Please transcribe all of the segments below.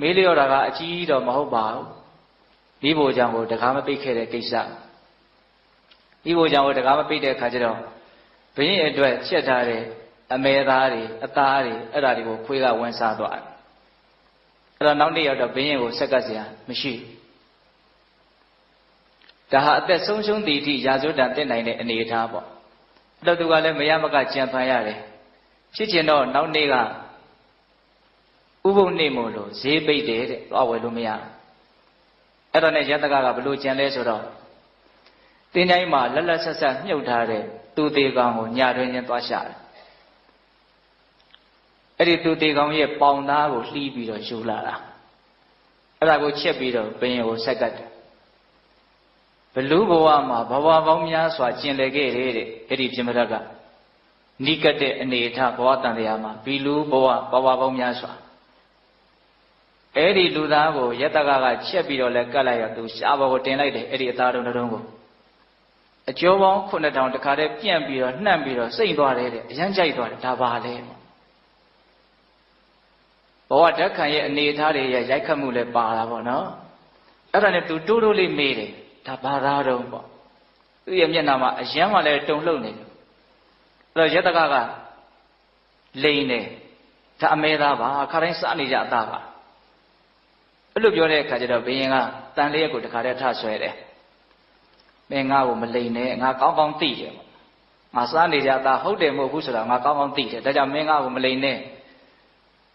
မေးလျော့တာကအကြီးတော့မဟုတ်ပါဘူးဒီဘိုလ်ကြောင့်ကိုတကားမပိတ်ခဲ့တဲ့ကိစ္စဒီဘိုလ်ကြောင့်ကိုတကားမပိတ်တဲ့အခါကျတော့ဘင်းအတွက်ချက်ထားတဲ့အမဲသားတွေအသားတွေအဲ့ဒါတွေကိုခွေးကဝင်စားသွားတယ်အဲ့တော့နောက်နေ့ရောက်တော့ဘင်းရင်ကိုဆက်ကပ်စရာမရှိဒါဟာအသက်ဆုံးရှုံးသည့်အထိရာဇဝတ္တန်တက်နိုင်တဲ့အနေအထားပေါ့အဲ့တော့သူကလည်းမရမကကြံဖန်ရတယ်ဖြစ်ချင်တော့နောက်နေ့က ဥပုပ်နေ့မို့လို့ဈေးပိတ်တယ်တဲ့သွားဝယ်လို့မရအဲ့တော့ねရတကကဘလို့ကြံလဲဆိုတော့တင်းတိုင်းမှာလက်လက်ဆက်ဆက်မြုပ်ထားတဲ့သူသေးကောင်ကိုညတွင်ချင်းသွားရှာတယ်အဲ့ဒီသူသေးကောင်ရဲ့ပေါင်သားကိုလှီးပြီးတော့ယူလာတာအဲ့ဒါကိုချက်ပြီးတော့ဘင်းကိုဆက်ကတ်တယ်ဘလူဘဝမှာဘဝပေါင်းများစွာကျင်လည်ခဲ့တယ်တဲ့အဲ့ဒီပြမရကနိကတဲ့အနေအထားဘဝတန်တရားမှာဘီလူဘဝဘဝပေါင်းများစွာ အဲ့ဒီလူသားကိုယတကကချက်ပြီးတော့လဲကတ်လိုက်ရသူရှားဘောကိုတင်လိုက်တယ်အဲ့ဒီအသားတုံးတုံးကိုအကျော်ပေါင်း9000တခါတည်းပြန့်ပြီးတော့နှံ့ပြီးတော့စိမ့်သွားတယ်တဲ့အရန်ကြိုက်သွားတယ်ဒါပါလေဘဝဓာတ်ခံရဲ့အနေအထားတွေရဲ့ရိုက်ခတ်မှုလည်းပါတာပေါ့နော်အဲ့ဒါနဲ့သူတိုးတိုးလေးမေးတယ်ဒါဘာသာတော့ပေါ့သူ့ရဲ့မျက်နှာမှာအယမ်းမှလည်းတုံလှုပ်နေတယ်အဲ့တော့ယတကကလိန်တယ်ဒါအမဲသားပါခါတိုင်းစားနေကြအသားပါ အဲ့လိုပြောတဲ့အခါကျတော့ဘယင်ကတန်လေးကိုတခါတည်းထဆွဲတယ်မင်းငါ့ကိုမလိန်နဲ့ငါကောင်းကောင်းသိတယ်ပေါ့ငါစားနေကြအသားဟုတ်တယ်မဟုတ်ဘူးဆိုတာငါကောင်းကောင်းသိတယ်ဒါကြောင့်မင်းငါ့ကိုမလိန်နဲ့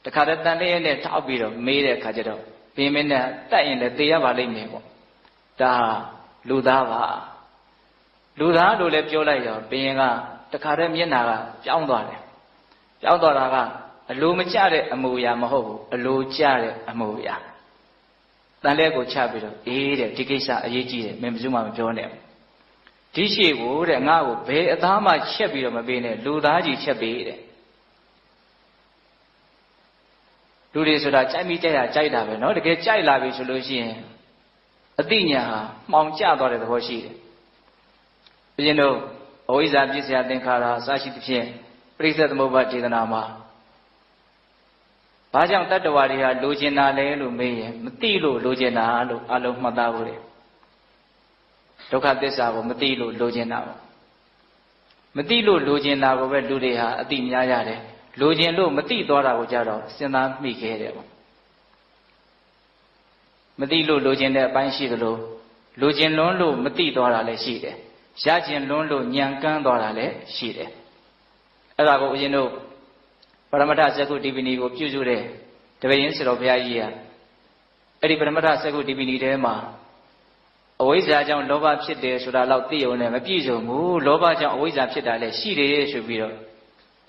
တခါတည်းတန်လေးနဲ့ထောက်ပြီးတော့မေးတဲ့အခါကျတော့ဘယင်မင်းနဲ့တက်ရင်လည်းသေရပါလိမ့်မယ်ပေါ့ဒါလူသားပါလူသားလို့လည်းပြောလိုက်ရောဘယင်ကတခါတည်းမျက်နာကပြောင်းသွားတယ်ပြောင်းသွားတာကအလိုမကျတဲ့အမူအရာမဟုတ်ဘူးအလိုကျတဲ့အမူအရာ တန်လဲကိုချပြီးတော့အေးတဲ့ဒီကိစ္စအရေးကြီးတယ်မင်းဘယ်သူမှမပြောနဲ့ဒီရှိကိုတဲ့ငါ့ကိုဘယ်အသားမှချက်ပြီးတော့မပေးနဲ့လူသားကြီးချက်ပေးတဲ့လူတွေဆိုတာကြိုက်မိကြိုက်ရကြိုက်တာပဲเนาะတကယ်ကြိုက်လာပြီဆိုလို့ရှိရင်အတိညာဟာမှောင်ကျသွားတဲ့သဘောရှိတယ်။ဘုရင်တို့အဝိဇ္ဇာပြည့်စရာသင်္ခါရအစရှိသဖြင့်ပြိဿသမုပ္ပါဒေသနာမှာ ဘာကြောင့်တတ္တဝါတွေဟာလိုချင်တာလဲလို့မေးရင်မသိလို့လိုချင်တာလို့အလုံးမှတ်သားဖို့လေဒုက္ခသစ္စာကိုမသိလို့လိုချင်တာပေါ့မသိလို့လိုချင်တာကိုပဲလူတွေဟာအတိများရတယ်လိုချင်လို့မသိသွားတာကိုကြတော့စဉ်းစားမိခဲ့တယ်ပေါ့မသိလို့လိုချင်တဲ့အပိုင်းရှိသလိုလိုချင်လွန်းလို့မသိသွားတာလည်းရှိတယ်ရချင်လွန်းလို့ညံကန်းသွားတာလည်းရှိတယ်အဲ့ဒါကိုဦးဇင်းတို့ ပရမတ္ထဇဂုတိပိနီကိုပြုစုတဲ့တပည့်ရင်းဆရာတော်ဘုရားကြီးကအဲ့ဒီပရမတ္ထဇဂုတိပိနီထဲမှာအဝိဇ္ဇာကြောင့်လောဘဖြစ်တယ်ဆိုတာတော့သိရုံနဲ့မပြည့်စုံဘူးလောဘကြောင့်အဝိဇ္ဇာဖြစ်တာလည်းရှိတယ်ဆိုပြီးတော့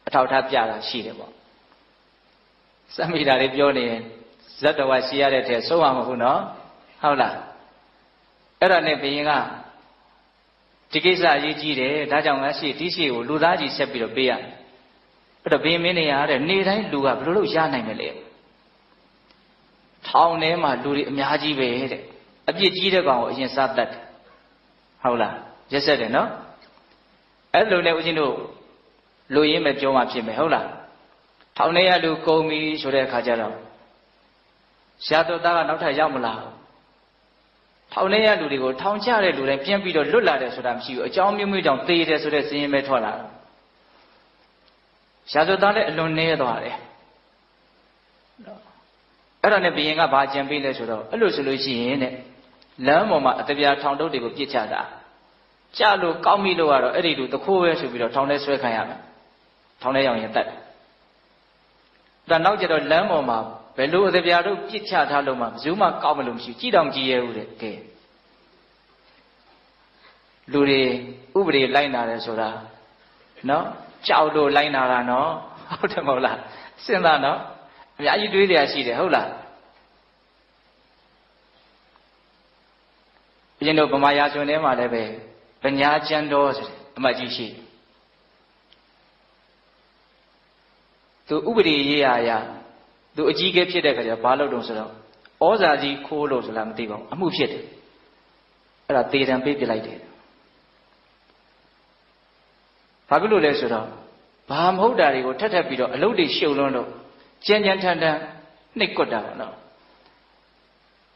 အထောက်ထားပြတာရှိတယ်ပေါ့စမိတာလေးပြောနေရင်ဇတ်တော်ကရှိရတဲ့ထဲဆုံးအောင်မဟုတ်နော်ဟုတ်လားအဲ့ဒါနဲ့ဘယင်ကဒီကိစ္စအရေးကြီးတယ်ဒါကြောင့်ငါရှိဒီရှိကိုလူသားကြီးဆက်ပြီးတော့ပေးရ အဲ့တော့ဘယင်မင်းနေရတဲ့နေတိုင်းလူကဘယ်လိုလုပ်ရနိုင်မလဲထောင်ထဲမှာလူတွေအများကြီးပဲတဲ့အပြစ်ကြီးတဲ့ကောင်ကိုအရင်စားတတ်တယ်ဟုတ်လားရက်ဆက်တယ်နော်အဲ့လိုနဲ့ဦးဇင်းတို့လူရင်းပဲပြောမှဖြစ်မယ်ဟုတ်လားထောင်ထဲရလူကုန်ပြီဆိုတဲ့အခါကျတော့ရှားတော်သားကနောက်ထပ်ရောက်မလာဘူးထောင်ထဲရလူတွေကိုထောင်ချတဲ့လူတိုင်းပြန်ပြီးတော့လွတ်လာတယ်ဆိုတာမရှိဘူးအကြောင်းမျိုးမျိုးကြောင့်သေတယ်ဆိုတဲ့စည်ရင်ပဲထွက်လာတ ယ်ရှားတော်သားလည်းအလွန်နေသွားတယ်အဲ့ဒါနဲ့ဘယင်ကဘာကြံပေးလဲဆိုတော့အဲ့လိုဆိုလို့ရှိရင်တဲ့လမ်းပေါ်မှာအတပြားထောင်တုပ်တွေကိုပြစ်ချတာကြလို့ကောင်းပြီလို့ကတော့အဲ့ဒီလူတခိုးပဲဆိုပြီးတော့ထောင်ထဲဆွဲခံရမယ်ထောင်ထဲရောက်ရင်တတ်တယ်ဒါနောက်ကျတော့လမ်းပေါ်မှာဘယ်လိုအသပြာတို့ပြစ်ချထားလို့မှဘယ်သူမှကောက်မလို့မရှိကြည်တောင်ကြည်ရဲဘူးတဲ့ကဲလူတွေဥပဒေလိုက်နာတယ်ဆိုတာ နော်ကြောက်လို့လိုက်နာတာနော်ဟုတ်တယ်မဟုတ်လားစဉ်းစားနော်အများကြီးတွေးကြရရှိတယ်ဟုတ်လားဘုရင်တို့ဗမာရာဇဝင်ထဲမှာလည်းပဲပညာကျမ်းတော်ဆိုတဲ့အမှတ်ကြီးရှိသူဥပဒေရေးရရာသူအကြီးကဲဖြစ်တဲ့ခါကျဘာလုပ်တုံးဆိုတော့ဩဇာကြီးခိုးလို့ဆိုလားမသိပါဘူးအမှုဖြစ်တယ်အဲ့ဒါတေတံပေးပြလိုက်တယ် ဘာဖြစ်လို့လဲဆိုတော့ဘာမဟုတ်တာတွေကိုထက်ထက်ပြီးတော့အလုပ်တွေရှုပ်လွန်းတော့ကြမ်းကြမ်းထန်ထန်နှိပ်ကွက်တာပေါ့နော်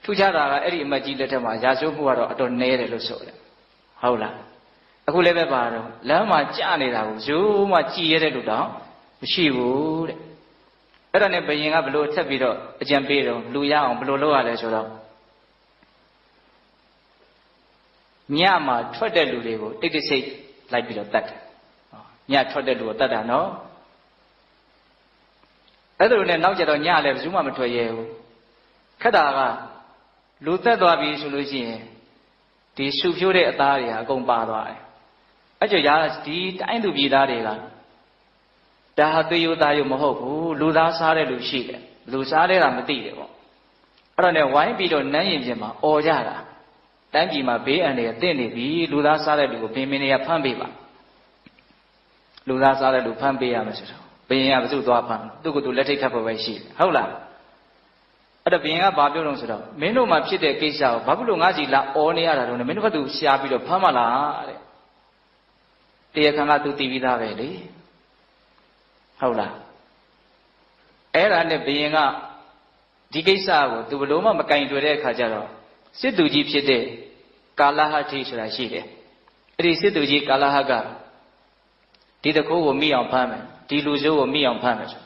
ထူးခြားတာကအဲ့ဒီအမတ်ကြီးလက်ထက်မှာရာဇဝမှုကတော့အတော်နည်းတယ်လို့ဆိုတယ်ဟုတ်လားအခုလည်းပဲပါတော့လမ်းမှာကြာနေတာကိုရိုးမှကြည်ရတဲ့လူတော့မရှိဘူးတဲ့အဲ့ဒါနဲ့ဘယင်ကဘလို့ထက်ပြီးတော့အကြံပေးတော့လူရအောင်ဘလို့လုပ်ရလဲဆိုတော့ညမှာထွက်တဲ့လူတွေကိုတိတ်တိတ်ဆိတ်လိုက်ပြီးတော့တတ်တယ် ညထွက်တဲ့လူကိုတတ်တာနော်အဲ့ဒါလိုနဲ့နောက်ကြတော့ညလည်းဘယ်သူမှမထွက်ရဲဘူးခက်တာကလူသက်သွားပြီဆိုလို့ရှိရင်ဒီရှုဖြိုးတဲ့အသားတွေဟာအကုန်ပါသွားတယ်အဲ့ကြောင့်ရာဒီတိုင်းသူပြည်သားတွေကဒါဟာသေယုသားယုမဟုတ်ဘူးလူသားစားတဲ့လူရှိတယ်လူစားတဲ့ကမသိတယ်ပေါ့အဲ့တော့ねဝိုင်းပြီးတော့နန်းရင်ပြင်မှာអော်ကြတာတိုင်းပြည်မှာဘေးအန္တရာယ်တင့်နေပြီလူသားစားတဲ့လူကိုဘင်းမင်းတွေကဖမ်းပေးပါ လူသားစားတဲ့လူဖမ်းပေးရမယ်ဆိုတော့ဘယင်ကဘယ်သူသွားဖမ်းသူ့ကိုယ်သူလက်ထိတ်ခတ်ဖို့ပဲရှိတယ်ဟုတ်လားအဲ့တော့ဘယင်ကဘာပြောလို့ဆိုတော့မင်းတို့မှာဖြစ်တဲ့ကိစ္စကိုဘာဖြစ်လို့ငါစီလာអော်နေရတာတော့မင်းတို့ကသူရှားပြီးတော့ဖမ်းမလားတဲ့တရားခံကသူတည်ပြီးသားပဲလေဟုတ်လားအဲ့ဒါနဲ့ဘယင်ကဒီကိစ္စကိုသူဘလို့မှမကင်တွေ့တဲ့အခါကျတော့စစ်သူကြီးဖြစ်တဲ့ကာလဟတိဆိုတာရှိတယ်အဲ့ဒီစစ်သူကြီးကာလဟက ဒီတခိုးကိုမိအောင်ဖမ်းမယ်ဒီလူစိုးကိုမိအောင်ဖမ်းမယ်ဆို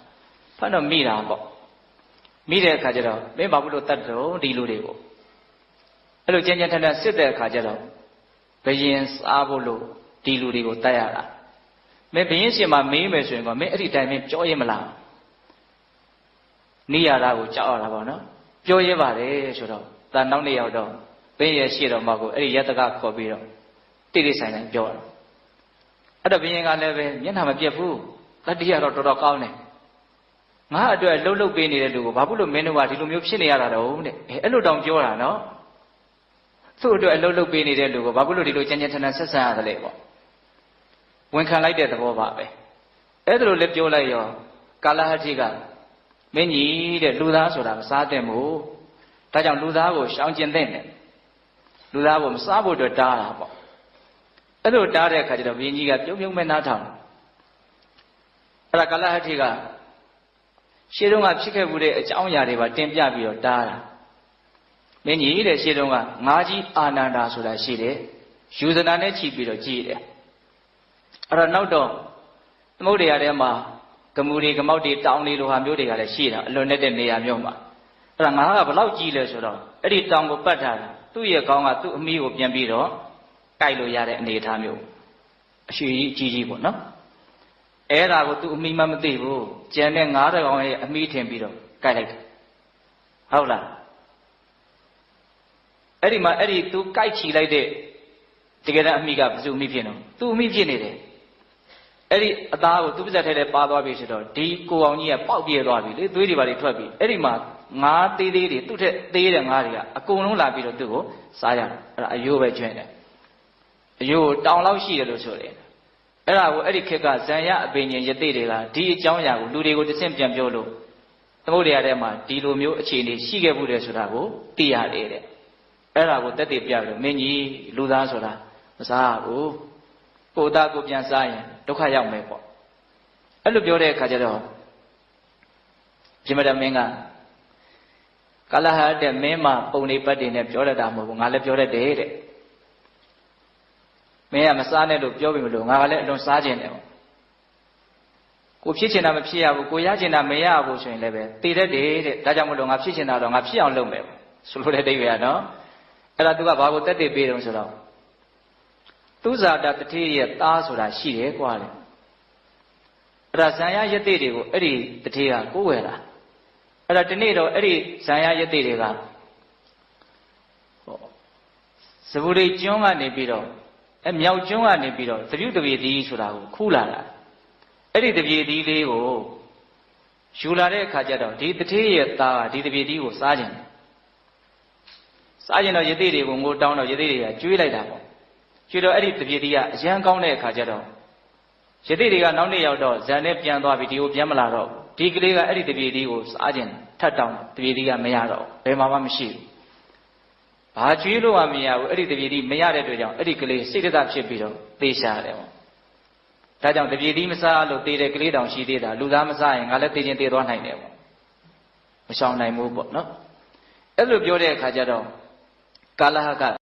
ဖမ်းတော့မိတာပေါ့မိတဲ့အခါကျတော့မင်းဘာလို့တတ်တော့ဒီလူတွေကိုအဲ့လိုကြမ်းကြမ်းထန်ထန်စစ်တဲ့အခါကျတော့ဘယင်စားဖို့လို့ဒီလူတွေကိုတတ်ရတာမင်းဘယင်ရှင်မှာမေးမယ်ဆိုရင်ကမင်းအဲ့ဒီတိုင်မင်းပြောရင်မလားနေရတာကိုကြောက်ရတာပေါ့နော်ပြောရပါတယ်ဆိုတော့တန်နောက်နေ့ရောက်တော့ဘင်းရဲ့ရှေ့တော်မှာကိုအဲ့ဒီယတကခေါ်ပြီးတော့တိတိဆိုင်ဆိုင်ပြောတယ် အဲ့တော့ဘင်းရင်ကလည်းပဲမျက်နှာမပြတ်ဘူးတတိယတော့တော်တော်ကောင်းတယ်ငါအတွက်လှုပ်လှုပ်ပေးနေတဲ့လူကိုဘာဖြစ်လို့မင်းတို့ကဒီလိုမျိုးဖြစ်နေရတာတော့တဲ့အဲအဲ့လိုတောင်ပြောတာနော်သူ့အတွက်အလုပ်လုပ်ပေးနေတဲ့လူကိုဘာဖြစ်လို့ဒီလိုကြမ်းကြမ်းထန်ထန်ဆက်ဆံရတယ်လဲပေါ့ဝန်ခံလိုက်တဲ့သဘောပါပဲအဲ့ဒါလိုလည်းပြောလိုက်ရောကာလဟတိကမင်းကြီးတဲ့လူသားဆိုတာမစားတဲ့မို့ဒါကြောင့်လူသားကိုရှောင်ကျင်တဲ့နဲ့လူသားကိုမစားဖို့အတွက်တားတာပေါ့ အဲ့လိုတားတဲ့အခါကျတော့ဘုရင်ကြီးကပြုံးပြုံးမဲ့နားထောင်အဲ့ဒါကလဟတိကရှေးတုန်းကဖြစ်ခဲ့မှုတဲ့အကြောင်းအရာတွေပါတင်ပြပြီးတော့တားတာမင်းကြီးတဲ့ရှေးတုန်းကငါးကြီးအာနန္ဒာဆိုတာရှိတယ်ယူဇနာနဲ့ခြိပြီးတော့ကြည်တယ်အဲ့တော့နောက်တော့သမုဒ္ဒရာထဲမှာဂမူတွေဂမောက်တွေတောင်းတွေလိုဟာမျိုးတွေကလည်းရှိတာအလွန်နဲ့တဲ့နေရာမျိုးမှာအဲ့ဒါငါကဘလောက်ကြီးလဲဆိုတော့အဲ့ဒီတောင်ကိုပတ်ထားတာသူ့ရဲ့ကောင်းကသူ့အမီးကိုပြန်ပြီးတော့ ကြိုက်လို့ရတဲ့အနေအထားမျိုးအရှိကြီးကြီးကြီးပေါ့နော်အဲ့ဒါကိုသူ့အမီးမှမသိဘူးကျန်တဲ့ငါးတကောင်ရဲ့အမီးထင်ပြီးတော့ကြိုက်လိုက်တယ်ဟုတ်လားအဲ့ဒီမှာအဲ့ဒီသူကြိုက်ချီလိုက်တဲ့တကယ်တမ်းအမိကဘယ်သူအမိဖြစ်နော်သူအမိဖြစ်နေတယ်အဲ့ဒီအသားကိုသူ့ပါဇက်ထဲထဲပါသွားပြီဆိုတော့ဒီကိုအောင်ကြီးကပေါက်ပြဲသွားပြီလေသွေးတွေပါတွေထွက်ပြီအဲ့ဒီမှာငါးသေးသေးတွေသူ့ထက်သေးတဲ့ငါးတွေကအကုန်လုံးလာပြီးတော့သူ့ကိုစားရတယ်အဲ့ဒါအယိုးပဲကျွင်းတယ် အယိုးတောင်လောက်ရှိတယ်လို့ဆိုတယ်အဲ့ဒါကိုအဲ့ဒီခေတ်ကဇံရအပင်ရှင်ယသိတွေကဒီအကြောင်းအရာကိုလူတွေကိုတစ်ဆင့်ပြန်ပြောလို့သမုဒ္ဒရာထဲမှာဒီလိုမျိုးအခြေအနေရှိခဲ့မှုတယ်ဆိုတာကိုသိရတယ်တဲ့အဲ့ဒါကိုတက်တည်ပြလို့မင်းကြီးလူသားဆိုတာမစားဘူးကိုသားကိုပြန်စားရင်ဒုက္ခရောက်မယ်ပေါ့အဲ့လိုပြောတဲ့အခါကျတော့ပြမတမင်းကကလဟတဲ့မင်းမပုံနေပတ်တွေနဲ့ပြောတတ်တာမဟုတ်ဘူးငါလည်းပြောတတ်တယ်တဲ့ မင်းကမစားနဲ့လို့ပြောပြီမလို့ငါကလည်းအလွန်စားခြင်းတယ်ပေါ့ကိုဖြစ်ချင်တာမဖြစ်ရဘူးကိုရချင်တာမရဘူးဆိုရင်လည်းပဲတည်တတ်တယ်တဲ့ဒါကြောင့်မလို့ငါဖြစ်ချင်တာတော့ငါဖြစ်အောင်လုပ်မယ်ဆိုလိုတဲ့အိဗေကနော်အဲ့ဒါသူကဘာကိုတက်တည်ပေးတယ်ဆိုတော့သူဇာတာတတိရဲ့သားဆိုတာရှိတယ်ကွာလေအဲ့ဒါဇံရယတိတွေကိုအဲ့ဒီတတိကကိုးဝယ်တာအဲ့ဒါဒီနေ့တော့အဲ့ဒီဇံရယတိတွေကဟောဇဗုရိကျွန်းကနေပြီးတော့ အဲမြောက်ကျွန်းကနေပြီးတော့သပြုတပြေသီးဆိုတာကိုခူးလာတာအဲ့ဒီတပြေသီးလေးကိုယူလာတဲ့အခါကျတော့ဒီတထေးရဲ့သားကဒီတပြေသီးကိုစားခြင်းစားခြင်းတော့ယတိတွေကိုငိုတောင်းတော့ယတိတွေကကျွေးလိုက်တာပေါ့ကျွေးတော့အဲ့ဒီတပြေသီးကအရန်ကောင်းတဲ့အခါကျတော့ယတိတွေကနောက်နေ့ရောက်တော့ဇန်နဲ့ပြန်သွားပြီဒီကိုပြန်မလာတော့ဒီကလေးကအဲ့ဒီတပြေသီးကိုစားခြင်းထတ်တောင်းတပြေသီးကမရတော့ဘယ်မှာမှမရှိဘူး ဘာကျွေးလို့မှမရဘူးအဲ့ဒီတပြေသီးမရတဲ့အတွက်ကြောင့်အဲ့ဒီကလေးစိတ်သက်ဖြစ်ပြီးတော့သေရှာတယ်ပေါ့ဒါကြောင့်တပြေသီးမစားလို့သေတဲ့ကလေးတောင်ရှိသေးတာလူသားမစားရင်ငါလည်းသေခြင်းသေသွားနိုင်တယ်ပေါ့မရှောင်နိုင်ဘူးပေါ့နော်အဲ့လိုပြောတဲ့အခါကျတော့ကာလဟက